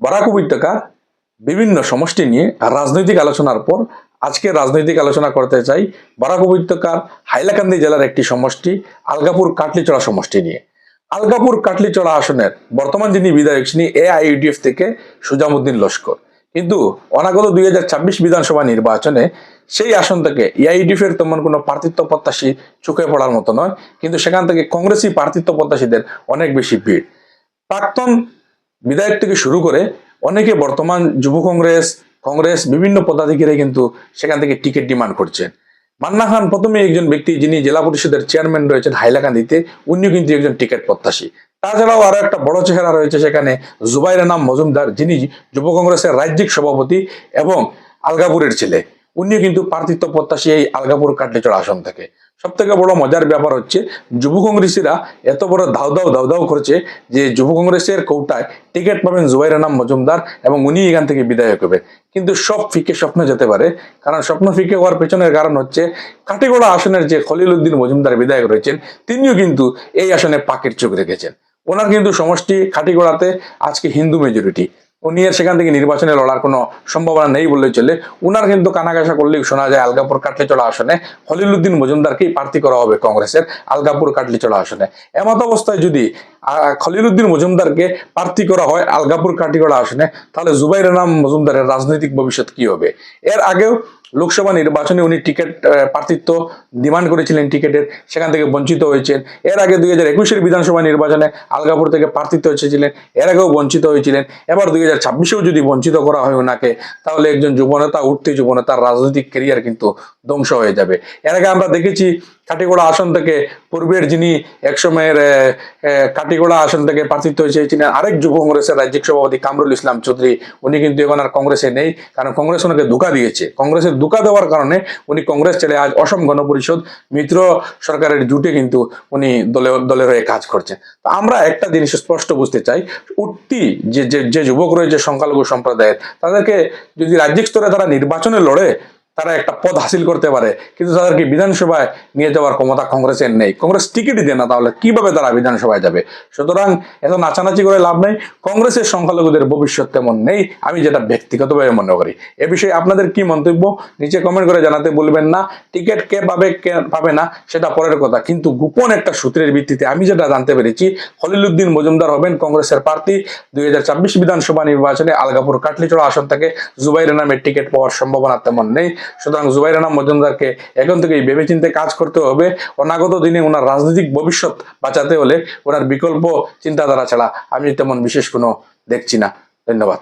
বরাক উপত্যকার বিভিন্ন সমষ্টি নিয়ে রাজনৈতিক আলোচনার পর আজকে রাজনৈতিক আলোচনা করতে চাই বরাক উপত্যকার হাইলাকান্দি জেলার একটি সমষ্টি, আলগাপুর কাটলিচড়া সমষ্টি নিয়ে। আলগাপুর কাটলিচড়া আসনের বর্তমান যিনি বিধায়ক তিনি এআইইউডিএফ থেকে সুজামুদ্দিন লস্কর। কিন্তু অনাগত দুই হাজার ছাব্বিশ বিধানসভা নির্বাচনে সেই আসন থেকে এআইডিএফ এর তেমন কোনো প্রার্থিত্ব প্রত্যাশী চোখে পড়ার মতো নয়, কিন্তু সেখান থেকে কংগ্রেসি প্রার্থিত্ব প্রত্যাশীদের অনেক বেশি ভিড়। প্রাক্তন বিধায়ক থেকে শুরু করে অনেকে বর্তমান যুব কংগ্রেস কংগ্রেস বিভিন্ন পদাধিকারী কিন্তু সেখান থেকে টিকিট ডিমান্ড করছেন মান্না খান প্রথমে একজন ব্যক্তি যিনি জেলা পরিষদের চেয়ারম্যান রয়েছেন হাইলাকান্দিতে, উনিও কিন্তু একজন টিকিট প্রত্যাশী। তাছাড়াও আরও একটা বড় চেহারা রয়েছে সেখানে জুবাইর নাম মজুমদার, যিনি যুব কংগ্রেসের রাজ্যিক সভাপতি এবং আলগাপুরের ছেলে। উনিও কিন্তু প্রার্থিত্ব প্রত্যাশী এই আলগাপুর কাটলিচড়া আসন থেকে। সব থেকে বড় মজার ব্যাপার হচ্ছে, যুব কংগ্রেসীরা এত বড় ধাউ ধাউ করছে যে যুব কংগ্রেসের কৌটায় টিকিট পাবেন জুবাইর নাম মজুমদার এবং উনি এখান থেকে বিদায় হবে কিন্তু সব ফিকে স্বপ্ন যেতে পারে, কারণ স্বপ্ন ফিকে হওয়ার পেছনের কারণ হচ্ছে, কাটিগড়া আসনের যে খলিল উদ্দিন মজুমদার বিধায়ক রয়েছেন, তিনিও কিন্তু এই আসনে পাকের চোখ রেখেছেন। ওনার কিন্তু সমষ্টি খাটিগোড়াতে আজকে হিন্দু মেজরিটি উনি আর সেখান থেকে নির্বাচনে লড়ার কোনো সম্ভাবনা নেই বললেই চলে। উনার কিন্তু কানাঘাসা করলেই শোনা যায় আলগাপুর কাটলিচড়া আসনে হলিলুদ্দিন মজুমদারকেই প্রার্থী করা হবে কংগ্রেসের আলগাপুর কাটলিচড়া আসনে। এমত অবস্থায় যদি খলিলুদ্দিন মজুমদারকে প্রার্থী করা হয় আলগাপুর কাটিগড়া আসনে, তাহলে জুবাইর নাম মজুমদারের রাজনৈতিক ভবিষ্যৎ কি হবে? এর আগেও লোকসভা নির্বাচনে উনি টিকিট প্রার্থিত্ব ডিমান্ড করেছিলেন টিকিটের, সেখান থেকে বঞ্চিত হয়েছেন। এর আগে দুই হাজার একুশের বিধানসভা নির্বাচনে আলগাপুর থেকে প্রার্থিত্ব হয়েছিলেন এর আগেও বঞ্চিত হয়েছিলেন। এবার দুই হাজার ছাব্বিশেও যদি বঞ্চিত করা হয় ওনাকে, তাহলে একজন যুবনেতা, উঠতে যুবনেতার রাজনৈতিক কেরিয়ার কিন্তু ধ্বংস হয়ে যাবে। এর আগে আমরা দেখেছি কাটিগোড়া আসন থেকে পূর্বের যিনি একসময়ের কাটিগোড়া আসন থেকে প্রার্থিত্ব হয়েছিলেন আরেক যুব কংগ্রেসের রাজ্যিক সভাপতি কামরুল ইসলাম চৌধুরী, উনি কিন্তু এখন আর কংগ্রেসে নেই, কারণ কংগ্রেস ওনাকে ধোকা দিয়েছে। কংগ্রেসের ধোকা দেওয়ার কারণে উনি কংগ্রেস ছেড়ে আজ অসম গণপরিষদ মিত্র সরকারের জুটে কিন্তু উনি দলে দলের হয়ে কাজ করছেন। তো আমরা একটা জিনিস স্পষ্ট বুঝতে চাই, উঠতি যে যে যুবক রয়েছে সংখ্যালঘু সম্প্রদায়ের, তাদেরকে যদি রাজ্যিক স্তরে তারা নির্বাচনে লড়ে তারা একটা পদ হাসিল করতে পারে। কিন্তু তাদেরকে বিধানসভায় নিয়ে যাওয়ার ক্ষমতা কংগ্রেসের নেই। কংগ্রেস টিকিটই দেয় না তাহলে কীভাবে তারা বিধানসভায় যাবে? সুতরাং এত নাচানাচি করে লাভ নেই। কংগ্রেসের সংখ্যালঘুদের ভবিষ্যৎ তেমন নেই। আমি যেটা ব্যক্তিগতভাবে মনে করি। এ বিষয়ে আপনাদের কি মন্তব্য? নিচে কমেন্ট করে জানাতে বলবেন না। টিকিট কে পাবে কে পাবে না, সেটা পরের কথা। কিন্তু গোপন একটা সূত্রের ভিত্তিতে আমি যেটা জানতে পেরেছি খলিলুদ্দিন মজুমদার হবেন কংগ্রেসের প্রার্থী। দুই বিধানসভা নির্বাচনে আলগাপুর কাটলিচড়া আসন থেকে জুবাইর নামের টিকিট পাওয়ার সম্ভাবনা তেমন নেই। সুতরাং জুবাইর নাম মজুমদারকে এখন থেকেই ভেবেচিন্তে কাজ করতে হবে। অনাগত দিনে ওনার রাজনৈতিক ভবিষ্যৎ বাঁচাতে হলে ওনার বিকল্প চিন্তাধারা ছাড়া আমি তেমন বিশেষ কোনো দেখছি না। ধন্যবাদ।